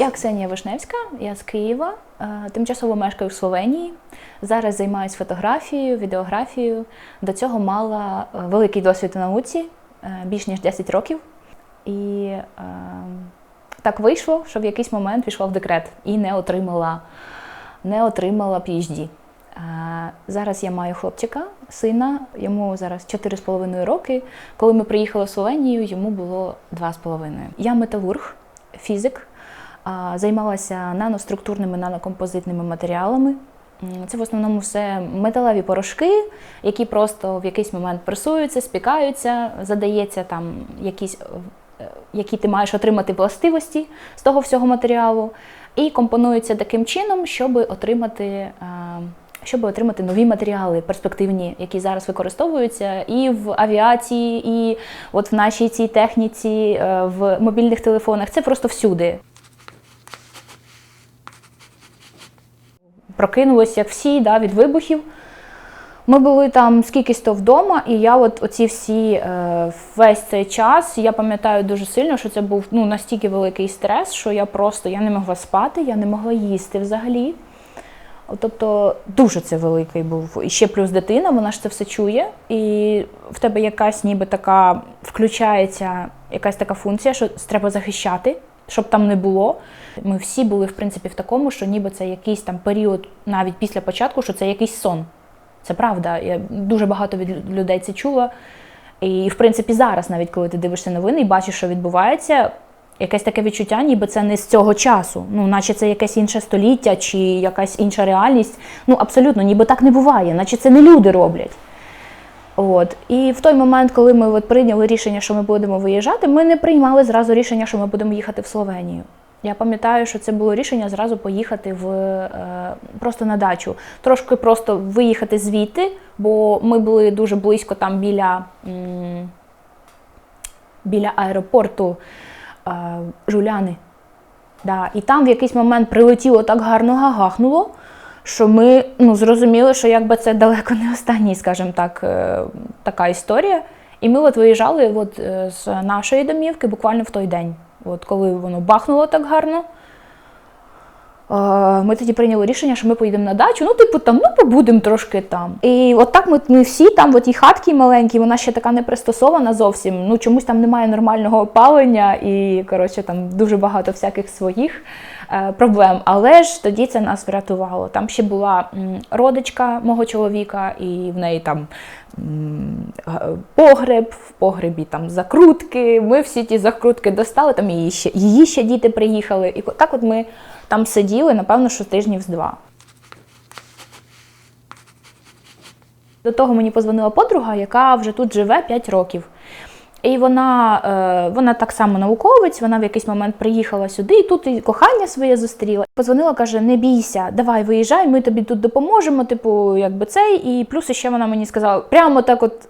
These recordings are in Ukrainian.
Я Ксенія Вишневська, я з Києва. е, Тимчасово мешкаю в Словенії. Зараз займаюся фотографією, відеографією. До цього мала е, великий досвід у науці, е, більш ніж 10 років. І так вийшло, що в якийсь момент пішла в декрет і не отримала, не отримала PhD. Зараз я маю хлопчика, сина, йому зараз 4,5 роки. Коли ми приїхали в Словенію, йому було 2,5. Я металург, фізик, займалася наноструктурними нанокомпозитними матеріалами. Це в основному все металеві порошки, які просто в якийсь момент пресуються, спікаються, задається там якісь, е, які ти маєш отримати властивості з того всього матеріалу, і компонуються таким чином, щоб отримати. е, Щоб отримати нові матеріали перспективні, які зараз використовуються і в авіації, і от в нашій цій техніці, е, в мобільних телефонах. Це просто всюди. Прокинулися, як всі, да, від вибухів. Ми були там скількись то вдома, і я от оці всі е, весь цей час я пам'ятаю дуже сильно, що це був ну, настільки великий стрес, що я просто я не могла спати, я не могла їсти взагалі. Тобто дуже це великий був. І ще плюс дитина, вона ж це все чує, і в тебе якась ніби така включається якась така функція, що треба захищати, щоб там не було. Ми всі були, в принципі, в такому, що ніби це якийсь там період, навіть після початку, що це якийсь сон. Це правда. Я дуже багато від людей це чула. І, в принципі, зараз, навіть коли ти дивишся новини і бачиш, що відбувається, якесь таке відчуття, ніби це не з цього часу. Ну, наче це якесь інше століття чи якась інша реальність. Ну, абсолютно, ніби так не буває, наче це не люди роблять. От. І в той момент, коли ми от прийняли рішення, що ми будемо виїжджати, ми не приймали зразу рішення, що ми будемо їхати в Словенію. Я пам'ятаю, що це було рішення зразу поїхати в е, просто на дачу. Трошки просто виїхати звідти, бо ми були дуже близько там біля, м, біля аеропорту е, Жуляни. Да. І там в якийсь момент прилетіло так гарно гагахнуло, що ми ну, зрозуміли, що якби це далеко не останній, скажімо так, е, така історія. І ми от виїжджали от, е, з нашої домівки буквально в той день. От коли воно бахнуло так гарно. е, Ми тоді прийняли рішення, що ми поїдемо на дачу. Ну, типу, там, ну, побудемо трошки там. І от так ми, ми всі там, в тій хатці маленькій, вона ще така не пристосована зовсім. Ну, чомусь там немає нормального опалення, і коротше, там дуже багато всяких своїх проблем. Але ж тоді це нас врятувало. Там ще була родичка мого чоловіка, і в неї там погреб, в погребі там закрутки. Ми всі ті закрутки достали, там її ще, її ще діти приїхали. І так от ми там сиділи, напевно, що тижнів з два. До того мені позвонила подруга, яка вже тут живе 5 років. І вона, е, вона так само науковець, вона в якийсь момент приїхала сюди, і тут і кохання своє зустріла. Позвонила, каже: не бійся, давай виїжджай, ми тобі тут допоможемо. Типу, якби цей. І плюс ще вона мені сказала, прямо так, от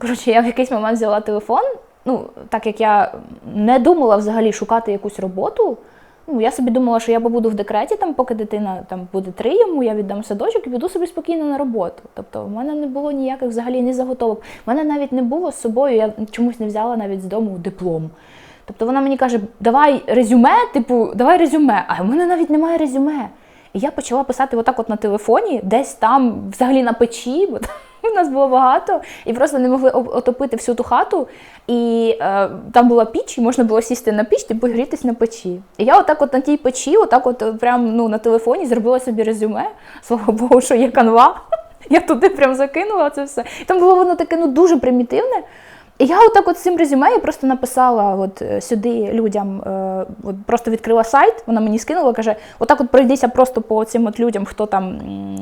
коротше, я в якийсь момент взяла телефон. Ну, так як я не думала взагалі шукати якусь роботу. Ну, я собі думала, що я побуду в декреті, там, поки дитина там буде три йому, я віддам садочок і піду собі спокійно на роботу. Тобто в мене не було ніяких взагалі ні заготовок. В мене навіть не було з собою, я чомусь не взяла навіть з дому диплом. Тобто вона мені каже, давай резюме, типу, давай резюме. А в мене навіть немає резюме. І я почала писати отак от на телефоні, десь там, взагалі на печі, бо там нас було багато, і просто не могли отопити всю ту хату. І е, там була піч, і можна було сісти на піч і погрітись на печі. І я отак от на тій печі, отак от е, прям ну, на телефоні зробила собі резюме. Слава Богу, що є канва. Я туди прям закинула це все. І там було воно таке ну, дуже примітивне. І я отак от цим резюме я просто написала от е, сюди людям, е, от просто відкрила сайт, вона мені скинула, каже, отак от пройдися просто по цим от людям, хто там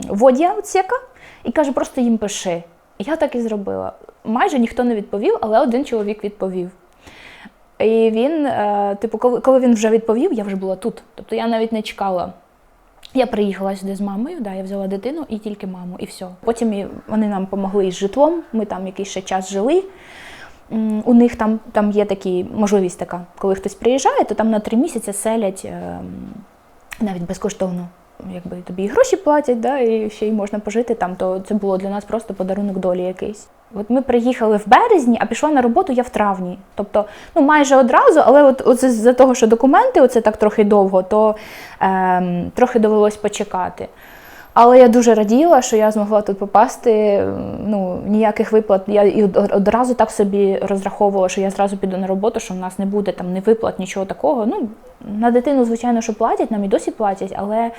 водія отсека, і каже, просто їм пиши. І я так і зробила. Майже ніхто не відповів, але один чоловік відповів. І він, е, типу, коли, коли він вже відповів, я вже була тут. Тобто я навіть не чекала. Я приїхала сюди з мамою, да, я взяла дитину і тільки маму, і все. Потім вони нам допомогли із житлом, ми там якийсь ще час жили. У них там, там є такі, можливість така, коли хтось приїжджає, то там на три місяці селять ем, навіть безкоштовно. якби тобі і гроші платять, да, і ще й можна пожити там, то це було для нас просто подарунок долі якийсь. От ми приїхали в березні, а пішла на роботу я в травні. Тобто, ну майже одразу, але от оце з-за того, що документи оце так трохи довго, то ем, трохи довелось почекати. Але я дуже раділа, що я змогла тут попасти. Ну ніяких виплат. Я і од- одразу так собі розраховувала, що я зразу піду на роботу, що в нас не буде там ні виплат, нічого такого. Ну на дитину, звичайно, що платять, нам і досі платять, але е,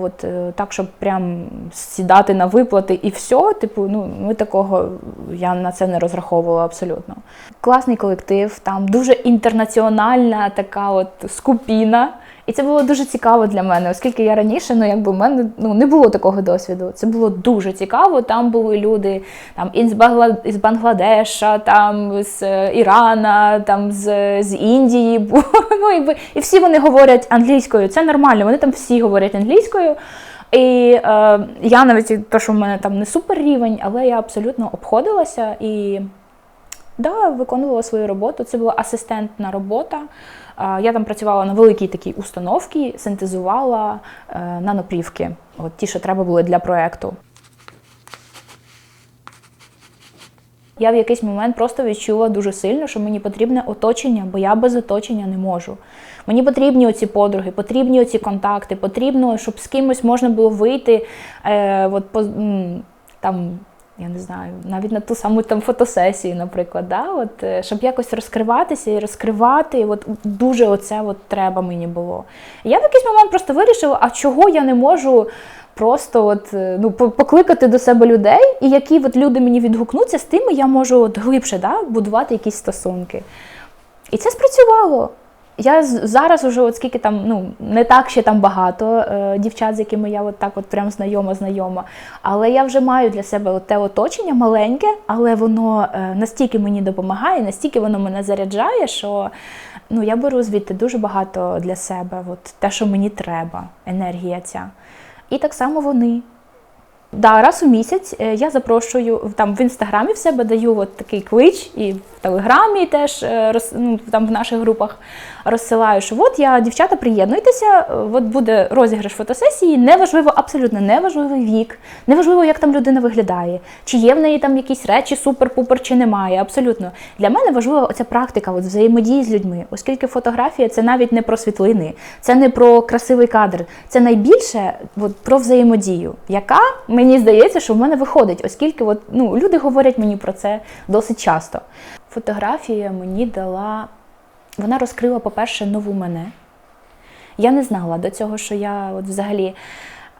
от е, так, щоб прям сідати на виплати і все, типу, ну ми такого я на це не розраховувала абсолютно. Класний колектив, там дуже інтернаціональна така от скупіна. І це було дуже цікаво для мене, оскільки я раніше, ну якби в мене ну не було такого досвіду. Це було дуже цікаво. Там були люди там із Бангла... із Бангладеша, там з е, Ірана, там з, з Індії. Ну, якби, і всі вони говорять англійською. Це нормально. Вони там всі говорять англійською. І е, я навіть і то, що в мене там не супер рівень, але я абсолютно обходилася і Да, виконувала свою роботу. Це була асистентна робота. Я там працювала на великій такій установці, синтезувала е, наноплівки, от ті, що треба були для проекту. Я в якийсь момент просто відчула дуже сильно, що мені потрібне оточення, бо я без оточення не можу. Мені потрібні оці подруги, потрібні оці контакти, потрібно, щоб з кимось можна було вийти. Е, от, по, там, я не знаю, навіть на ту саму там фотосесію, наприклад, да? от, е, щоб якось розкриватися і розкривати. і От дуже оце от треба мені було. Я в якийсь момент просто вирішила, а чого я не можу просто от, е, ну, покликати до себе людей, і які от люди мені відгукнуться, з тими я можу от глибше да? будувати якісь стосунки. І це спрацювало. Я зараз уже, от скільки там, ну не так ще там багато е, дівчат, з якими я от так от прям знайома, знайома. Але я вже маю для себе от те оточення маленьке, але воно е, настільки мені допомагає, настільки воно мене заряджає, що ну я беру звідти дуже багато для себе, от те, що мені треба, енергія ця. І так само вони. Да, раз у місяць е, я запрошую там в інстаграмі в себе даю от такий клич, і в телеграмі теж е, роз, ну, там в наших групах розсилаю, що от я, дівчата, приєднуйтеся, е, от буде розіграш фотосесії. Неважливо, абсолютно неважливий вік, неважливо, як там людина виглядає, чи є в неї там якісь речі супер-пупер, чи немає. Абсолютно для мене важлива оця практика от взаємодії з людьми, оскільки фотографія це навіть не про світлини, це не про красивий кадр, це найбільше от, про взаємодію, яка мені здається, що в мене виходить, оскільки от, ну, люди говорять мені про це досить часто. Фотографія мені дала, вона розкрила, по-перше, нову мене. Я не знала до цього, що я от взагалі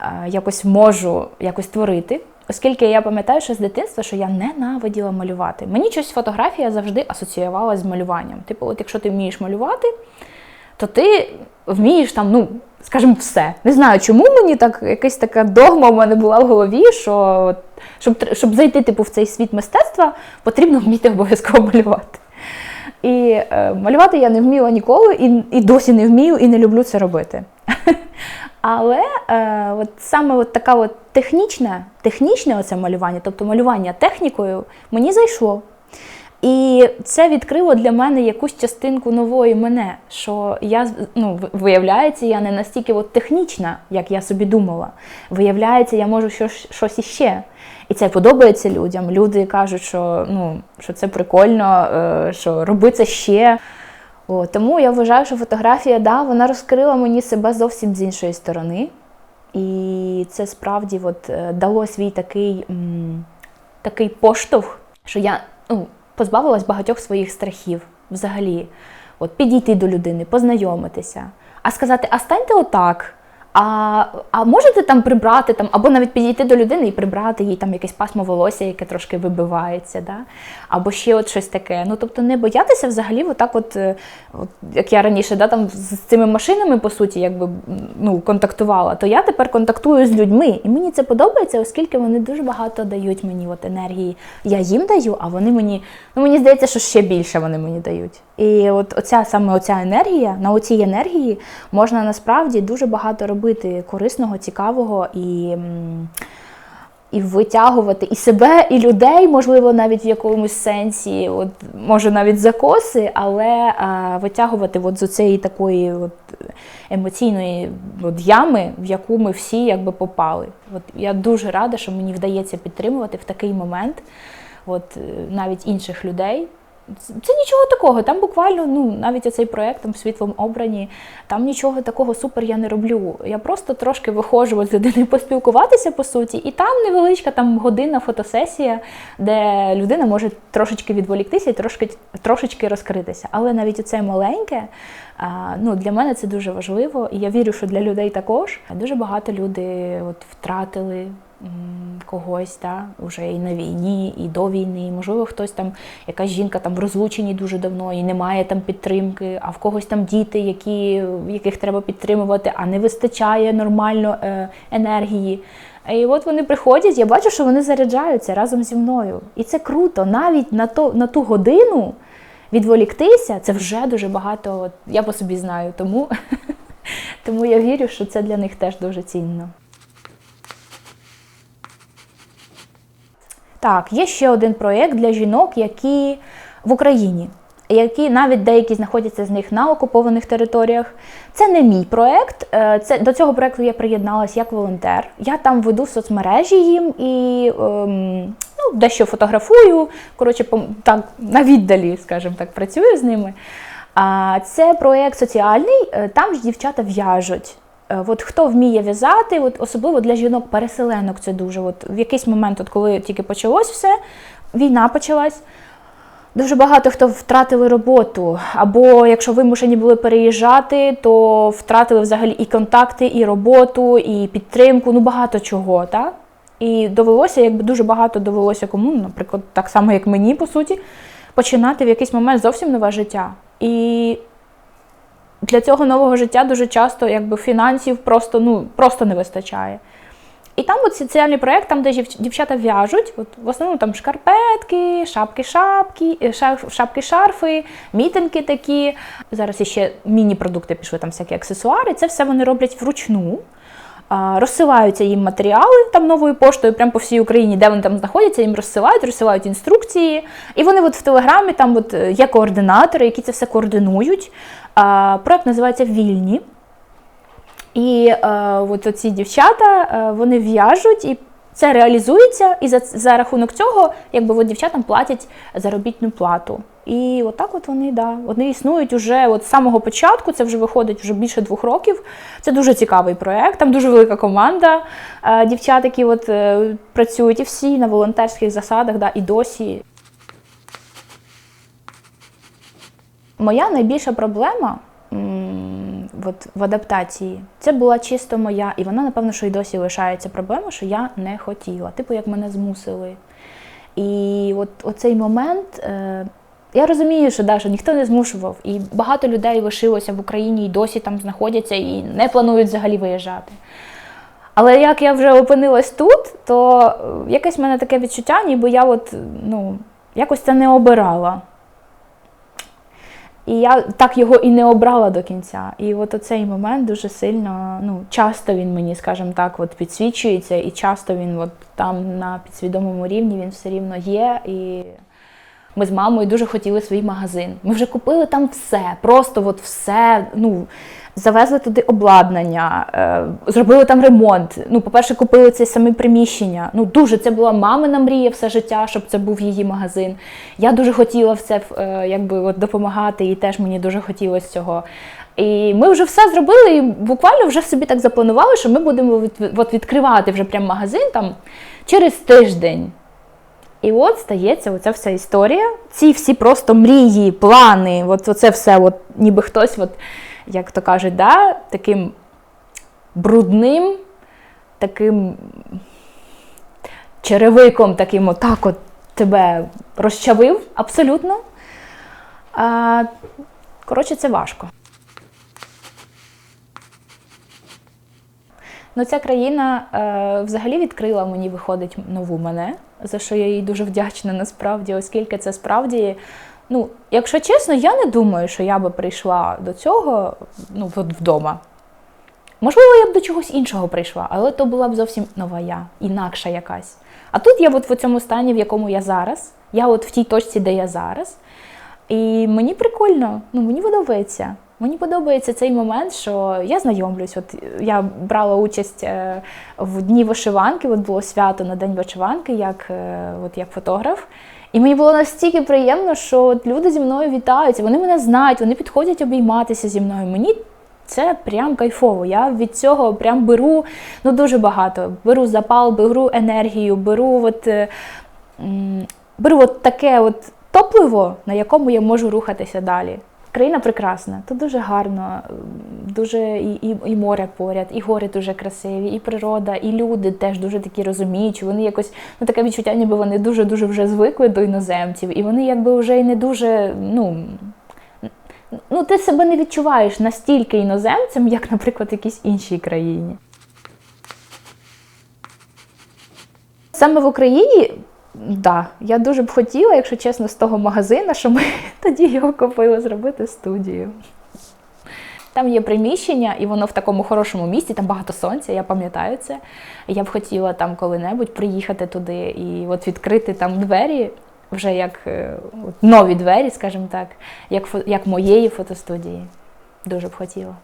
е, якось можу якось творити. Оскільки я пам'ятаю, що з дитинства, що я ненавиділа малювати. Мені щось фотографія завжди асоціювалася з малюванням. Типу, от якщо ти вмієш малювати, то ти вмієш там, ну, скажімо, все. Не знаю, чому мені так якась така догма в мене була в голові, що щоб, щоб зайти типу, в цей світ мистецтва, потрібно вміти обов'язково малювати. І е, малювати я не вміла ніколи, і, і досі не вмію, і не люблю це робити. Але е, от саме от така от технічне, технічне оце малювання, тобто малювання технікою, мені зайшло. І це відкрило для мене якусь частинку нової мене, що я ну, виявляється, я не настільки от технічна, як я собі думала. Виявляється, я можу щось, щось іще. І це подобається людям. Люди кажуть, що, ну, що це прикольно, е, що роби це ще. О, тому я вважаю, що фотографія, да, вона розкрила мені себе зовсім з іншої сторони. І це справді от, е, дало свій такий, такий поштовх, що я ну, позбавилась багатьох своїх страхів взагалі. От, підійти до людини, познайомитися, а сказати, а станьте отак. А, а можете там прибрати там, або навіть підійти до людини і прибрати їй там якесь пасмо волосся, яке трошки вибивається, да? або ще от щось таке. Ну тобто не боятися взагалі, отак, от, е, от як я раніше да, там з цими машинами, по суті, якби ну, контактувала, то я тепер контактую з людьми. І мені це подобається, оскільки вони дуже багато дають мені от енергії. Я їм даю, а вони мені, ну мені здається, що ще більше вони мені дають. І от оця саме оця енергія, на оцій енергії можна насправді дуже багато робити корисного, цікавого і. і витягувати і себе, і людей, можливо, навіть в якомусь сенсі, от може навіть закоси, але а, витягувати от з цієї такої от емоційної от, ями, в яку ми всі якби попали. От я дуже рада, що мені вдається підтримувати в такий момент от, е, навіть інших людей. Це нічого такого. Там буквально, ну навіть оцей проект там світлом обрані, там нічого такого супер я не роблю. Я просто трошки виходжу з людиною поспілкуватися по суті, і там невеличка там годинна фотосесія, де людина може трошечки відволіктися і трошки трошечки розкритися. Але навіть оце маленьке, ну для мене це дуже важливо, і я вірю, що для людей також дуже багато люди от втратили когось, да, вже і на війні, і до війни. Можливо, хтось там, якась жінка там в розлученні дуже давно і немає там підтримки, а в когось там діти, які, яких треба підтримувати, а не вистачає нормально е, енергії. І от вони приходять, я бачу, що вони заряджаються разом зі мною. І це круто. Навіть на, то, на ту годину відволіктися це вже дуже багато. Я по собі знаю, тому я вірю, що це для них теж дуже цінно. Так, є ще один проєкт для жінок, які в Україні, які навіть деякі знаходяться з них на окупованих територіях. Це не мій проєкт. е, до цього проєкту я приєдналась як волонтер. Я там веду соцмережі їм і ем, ну, дещо фотографую. Коротше, так на віддалі, скажімо так, працюю з ними. А це проєкт соціальний, е, там ж дівчата в'яжуть. Е, От хто вміє в'язати, от особливо для жінок-переселенок це дуже. От в якийсь момент, от коли тільки почалось все, війна почалась. Дуже багато хто втратили роботу, або якщо вимушені були переїжджати, то втратили взагалі і контакти, і роботу, і підтримку, ну багато чого. Так? І довелося, якби дуже багато довелося кому, наприклад, так само, як мені, по суті, починати в якийсь момент зовсім нове життя. І для цього нового життя дуже часто якби, фінансів просто, ну, просто не вистачає. І там от соціальний проєкт, там, де дів- дівчата в'яжуть, от, в основному там шкарпетки, шапки-шапки, е, шапки-шарфи, мітинки такі. Зараз іще міні-продукти пішли, там всякі аксесуари. Це все вони роблять вручну. Розсилаються їм матеріали там новою поштою, прямо по всій Україні, де вони там знаходяться, їм розсилають, розсилають інструкції. І вони от в Телеграмі там от е, є координатори, які це все координують. Проект називається Вільні. І е, от оці дівчата е, вони в'яжуть і це реалізується, і за, за рахунок цього, якби от дівчатам платять заробітну плату. І отак от вони, да, вони існують уже от з самого початку, це вже виходить вже більше двох років. Це дуже цікавий проєкт, там дуже велика команда е, дівчат, які от, е, працюють і всі на волонтерських засадах, да, і досі. Моя найбільша проблема от, в адаптації це була чисто моя, і вона, напевно, що й досі лишається проблема, що я не хотіла. Типу, як мене змусили. І от оцей момент. Е, я розумію, що, да, що ніхто не змушував, і багато людей лишилося в Україні і досі там знаходяться і не планують взагалі виїжджати. Але як я вже опинилась тут, то е, якесь в мене таке відчуття, ніби я от, ну, якось це не обирала. І я так його і не обрала до кінця. І от оцей момент дуже сильно, ну, часто він мені, скажімо так, от підсвічується, і часто він от там на підсвідомому рівні він все рівно є. І ми з мамою дуже хотіли свій магазин. Ми вже купили там все, просто от все. ну, Завезли туди обладнання, е, зробили там ремонт. Ну, по-перше, купили це саме приміщення. Ну, дуже це була мамина мрія все життя, щоб це був її магазин. Я дуже хотіла в це е, якби, от, допомагати, і теж мені дуже хотілося цього. І ми вже все зробили, і буквально вже собі так запланували, що ми будемо від, от відкривати вже прям магазин там через тиждень. І от стається оця вся історія. Ці всі просто мрії, плани, от оце все, от, ніби хтось, от, як то кажуть, да, таким брудним, таким черевиком, таким отак от тебе розчавив абсолютно. А, коротше, це важко. Ну, ця країна е, взагалі відкрила мені, виходить, нову мене, за що я їй дуже вдячна насправді, оскільки це справді, ну, якщо чесно, я не думаю, що я би прийшла до цього ну, вдома. Можливо, я б до чогось іншого прийшла, але то була б зовсім нова я, інакша якась. А тут я от в цьому стані, в якому я зараз, я от в тій точці, де я зараз. І мені прикольно, ну мені подобається. Мені подобається цей момент, що я знайомлюсь. От я брала участь е, в дні вишиванки, от було свято на день вишиванки, як, е, от як фотограф. І мені було настільки приємно, що от люди зі мною вітаються, вони мене знають, вони підходять обійматися зі мною. Мені це прям кайфово. Я від цього прям беру ну дуже багато. Беру запал, беру енергію, беру от, е, беру от таке от топливо, на якому я можу рухатися далі. Країна прекрасна, тут дуже гарно, дуже і, і, і море поряд, і гори дуже красиві, і природа, і люди теж дуже такі розуміючі. Вони якось ну таке відчуття, ніби вони дуже дуже вже звикли до іноземців, і вони якби вже й не дуже ну. Ну, ти себе не відчуваєш настільки іноземцем, як, наприклад, в якійсь іншій країні. Саме в Україні, да, я дуже б хотіла, якщо чесно, з того магазину, що ми тоді його купили, зробити студію. Там є приміщення, і воно в такому хорошому місці, там багато сонця, я пам'ятаю це. Я б хотіла там коли-небудь приїхати туди і от відкрити там двері, вже як е, от нові двері, скажімо так, як, як моєї фотостудії. Дуже б хотіла.